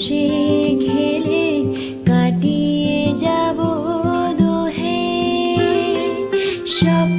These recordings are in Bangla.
সে খেলে কাটিয়ে যাব দোহে। সব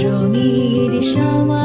রঙের সামা